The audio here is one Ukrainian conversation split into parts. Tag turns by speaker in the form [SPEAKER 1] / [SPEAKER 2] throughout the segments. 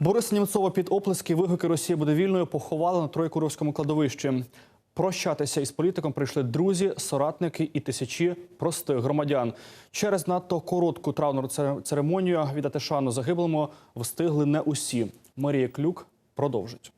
[SPEAKER 1] Бориса Німцова під оплески вигуки Росії буде вільною поховали на Троєкуровському кладовищі. Прощатися із політиком прийшли друзі, соратники і тисячі простих громадян. Через надто коротку травну цере- церемонію віддати шану загиблому встигли не усі. Марія Клюк продовжить.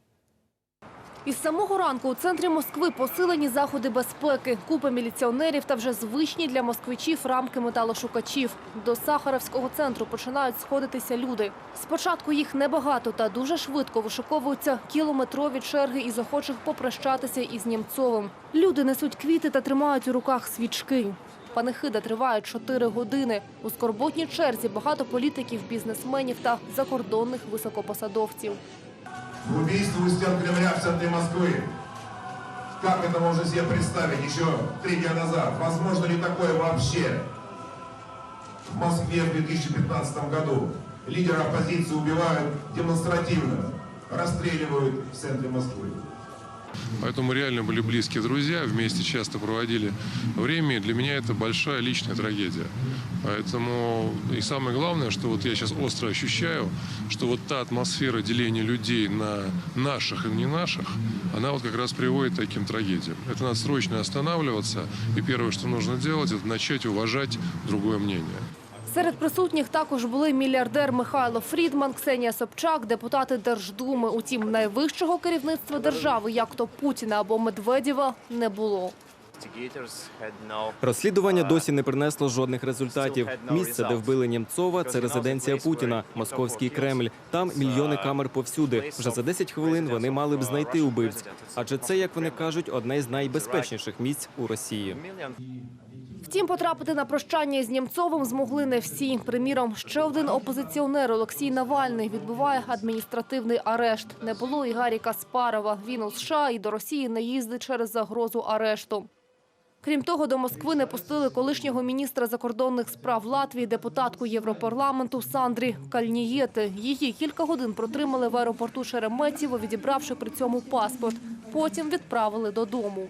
[SPEAKER 2] Із самого ранку у центрі Москви посилені заходи безпеки, купи міліціонерів та вже звичні для москвичів рамки металошукачів. До Сахаровського центру починають сходитися люди. Спочатку їх небагато та дуже швидко вишуковуються кілометрові черги із охочих попрощатися із Німцовим. Люди несуть квіти та тримають у руках свічки. Панихида триває чотири години. У скорботній черзі багато політиків, бізнесменів та закордонних високопосадовців.
[SPEAKER 3] В убийство у стен Кремля в центре Москвы. Как это можно себе представить еще три дня назад? Возможно ли такое вообще? В Москве в 2015 году лидера оппозиции убивают демонстративно, расстреливают в центре Москвы.
[SPEAKER 4] Поэтому реально были близкие друзья, вместе часто проводили время. И для меня это большая личная трагедия. Поэтому и самое главное, что вот я сейчас остро ощущаю, что вот та атмосфера деления людей на наших и не наших, она вот как раз приводит к таким трагедиям. Это надо срочно останавливаться. И первое, что нужно делать, это начать уважать другое мнение.
[SPEAKER 2] Серед присутніх також були мільярдер Михайло Фрідман, Ксенія Собчак, депутати Держдуми. Утім, найвищого керівництва держави, як то Путіна або Медведєва, не було.
[SPEAKER 5] Розслідування досі не принесло жодних результатів. Місце, де вбили Німцова, це резиденція Путіна, московський Кремль. Там мільйони камер повсюди. Вже за 10 хвилин вони мали б знайти убивць. Адже це, як вони кажуть, одне з найбезпечніших місць у Росії.
[SPEAKER 2] Втім, потрапити на прощання із Німцовим змогли не всі. Приміром, ще один опозиціонер Олексій Навальний відбуває адміністративний арешт. Не було і Гарі Каспарова. Він у США і до Росії не їздить через загрозу арешту. Крім того, до Москви не пустили колишнього міністра закордонних справ Латвії, депутатку Європарламенту Сандрі Кальнієти. Її кілька годин протримали в аеропорту Шереметьєво, відібравши при цьому паспорт. Потім відправили додому.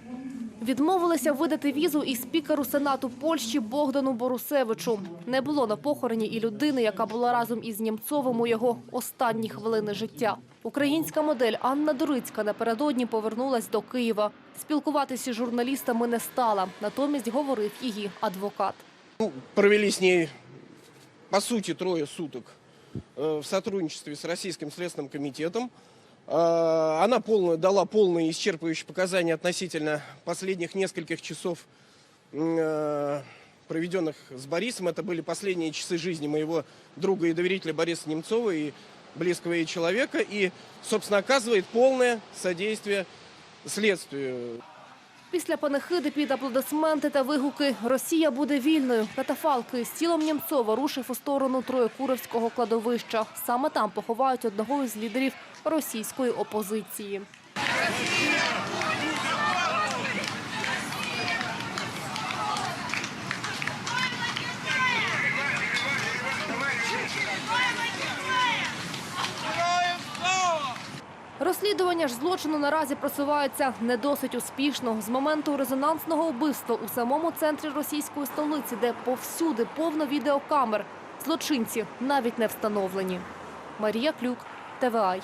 [SPEAKER 2] Відмовилися видати візу і спікеру Сенату Польщі Богдану Борусевичу. Не було на похороні і людини, яка була разом із Німцовим у його останні хвилини життя. Українська модель Анна Дорицька напередодні повернулась до Києва. Спілкуватися з журналістами не стала. Натомість говорив її адвокат.
[SPEAKER 6] провели с ней, по сути, трое суток э, в сотрудничестве с Российским Следственным комитетом. Э, Она полно, дала полные исчерпывающие показания относительно последних нескольких часов, э, проведенных с Борисом. Это были последние часы жизни моего друга и доверителя Бориса Немцова и близкого ей человека. И, собственно, оказывает полное содействие следствию.
[SPEAKER 2] Після панихиди під аплодисменти та вигуки «Росія буде вільною» катафалки з тілом Німцова рушив у сторону Троєкуровського кладовища. Саме там поховають одного із лідерів російської опозиції. Розслідування ж злочину наразі просувається не досить успішно. З моменту резонансного вбивства у самому центрі російської столиці, де повсюди повно відеокамер, злочинці навіть не встановлені. Марія Клюк, ТВАЙ.